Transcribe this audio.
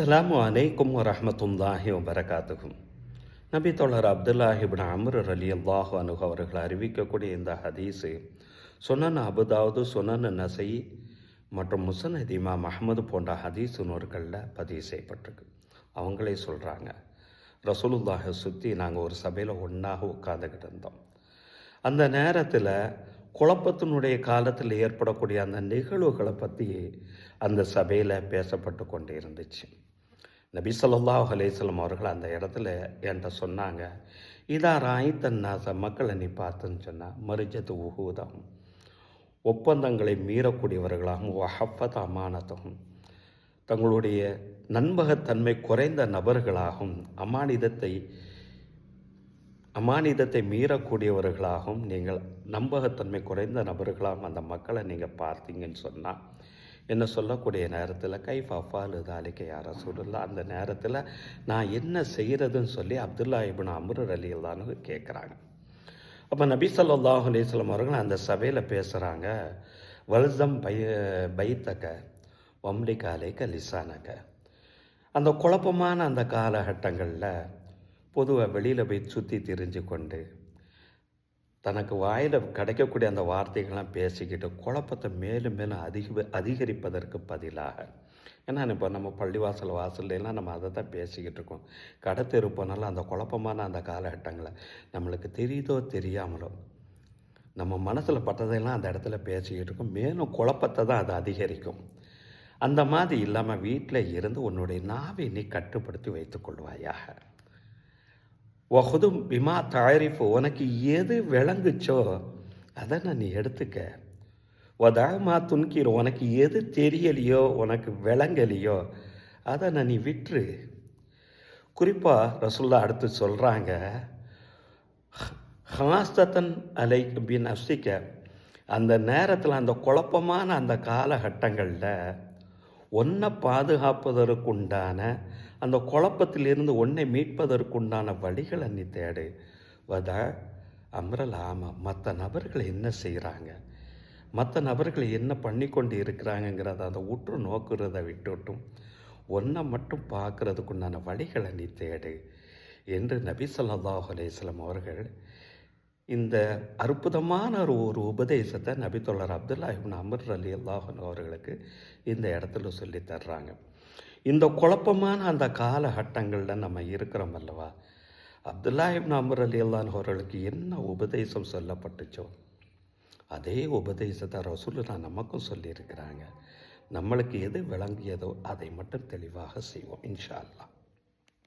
அஸ்ஸலாமு அலைக்கும் வரமத்துல்லாஹி வபரகாத்துகும் நபி தோழர் அப்துல்லாஹிபின் அமர் அலி அல்லாஹு அனுகு அவர்கள் அறிவிக்கக்கூடிய இந்த ஹதீஸு சுனன் அபுதாவது சுனன் நசை மற்றும் முசனத் இமாம் அஹ்மது போன்ற ஹதீஸ் நூறுகளில் பதிவு செய்யப்பட்டிருக்கு. அவங்களே சொல்கிறாங்க ரசூலுல்லாஹை சுற்றி நாங்கள் ஒரு சபையில் ஒன்றாக உட்காந்துக்கிட்டு இருந்தோம். அந்த நேரத்தில் குழப்பத்தினுடைய காலத்தில் ஏற்படக்கூடிய அந்த நிகழ்வுகளை பற்றி அந்த சபையில் பேசப்பட்டு கொண்டு இருந்துச்சு நபி ஸல்லல்லாஹு அலைஹி அவர்கள் அந்த இடத்துல என்கிட்ட சொன்னாங்க இதா ராய்த்தன்னாச மக்களை நீ பார்த்துன்னு சொன்னால் மறுஜத்து உகுதம் ஒப்பந்தங்களை மீறக்கூடியவர்களாகவும் வஹப்பத் அமானத்தும் தங்களுடைய நண்பகத்தன்மை குறைந்த நபர்களாகவும் அமானிதத்தை அமானிதத்தை மீறக்கூடியவர்களாகவும் நீங்கள் நம்பகத்தன்மை குறைந்த நபர்களாகவும் அந்த மக்களை நீங்கள் பார்த்தீங்கன்னு சொன்னால் என்ன சொல்லக்கூடிய நேரத்தில் கை ஃபஃபால் தாலிக்க யாரா சொல்லல அந்த நேரத்தில் நான் என்ன செய்கிறதுன்னு சொல்லி அப்துல்லா இபின் அமர் அலி அல்லான்னு கேட்குறாங்க அப்போ நபி ஸல்லல்லாஹு அலிஸ்லாம் அவர்கள் அந்த சபையில் பேசுகிறாங்க வல்சம் பை பைத்தக்க வம்லிகாலைக்க லிசானக்க அந்த குழப்பமான அந்த காலகட்டங்களில் பொதுவாக வெளியில் போய் சுற்றி திரிஞ்சு கொண்டு தனக்கு வாயில் கிடைக்கக்கூடிய அந்த வார்த்தைகள்லாம் பேசிக்கிட்டு குழப்பத்தை மேலும் மேலும் அதிக அதிகரிப்பதற்கு பதிலாக ஏன்னா இப்போ நம்ம பள்ளிவாசல் வாசல்லாம் நம்ம அதை தான் பேசிக்கிட்டு இருக்கோம். கடத்து இருப்போனால போனாலும் அந்த குழப்பமான அந்த காலகட்டங்களை நம்மளுக்கு தெரியுதோ தெரியாமலோ நம்ம மனசில் பட்டதையெல்லாம் அந்த இடத்துல பேசிக்கிட்டு இருக்கோம். மேலும் குழப்பத்தை தான் அது அதிகரிக்கும். அந்த மாதிரி இல்லாமல் வீட்டில் இருந்து உன்னுடைய நாவை நீ கட்டுப்படுத்தி வைத்துக்கொள்வாயாக ஒஹுதும் பிமா தாரிஃபு உனக்கு எது விளங்குச்சோ அதை நான் நீ எடுத்துக்க. ஒதாமா துன்கீர் உனக்கு எது தெரியலையோ உனக்கு விளங்கலையோ அதை நான் நீ விட்டுரு குறிப்பாக ரசுல்லா அடுத்து சொல்கிறாங்க ஹாஸ்தத்தன் அலை பின் அசிக்க அந்த நேரத்தில் அந்த குழப்பமான அந்த காலகட்டங்களில் ஒன்றை பாதுகாப்பதற்குண்டான அந்த குழப்பத்திலிருந்து ஒன்றை மீட்பதற்குண்டான வழிகளை நீ தேடு. வத அம்ரல் மற்ற நபர்கள் என்ன செய்கிறாங்க மற்ற நபர்கள் என்ன பண்ணி கொண்டு இருக்கிறாங்கங்கிறத அதை உற்று நோக்குறதை விட்டுட்டும் ஒன்றை மட்டும் பார்க்குறதுக்குண்டான வழிகளை நீ தேடு. என்று நபி சொல்லாஹ் அலேஸ்லம் அவர்கள் இந்த அற்புதமான ஒரு ஒரு உபதேசத்தை நபித்தொல்லர் அப்துல்லா இப்னு அமர் அலி அல்லாஹன் அவர்களுக்கு இந்த இடத்துல சொல்லி தர்றாங்க. இந்த குழப்பமான அந்த காலகட்டங்களில் நம்ம இருக்கிறோம் அல்லவா? அப்துல்லா இப்னு அமர் அலி அல்லான் அவர்களுக்கு என்ன உபதேசம் சொல்லப்பட்டுச்சோ அதே உபதேசத்தை ரசூலுல்லா நமக்கும் சொல்லியிருக்கிறாங்க. நம்மளுக்கு எது விளங்கியதோ அதை மட்டும் தெளிவாக செய்வோம் இன்ஷா அல்லாஹ்.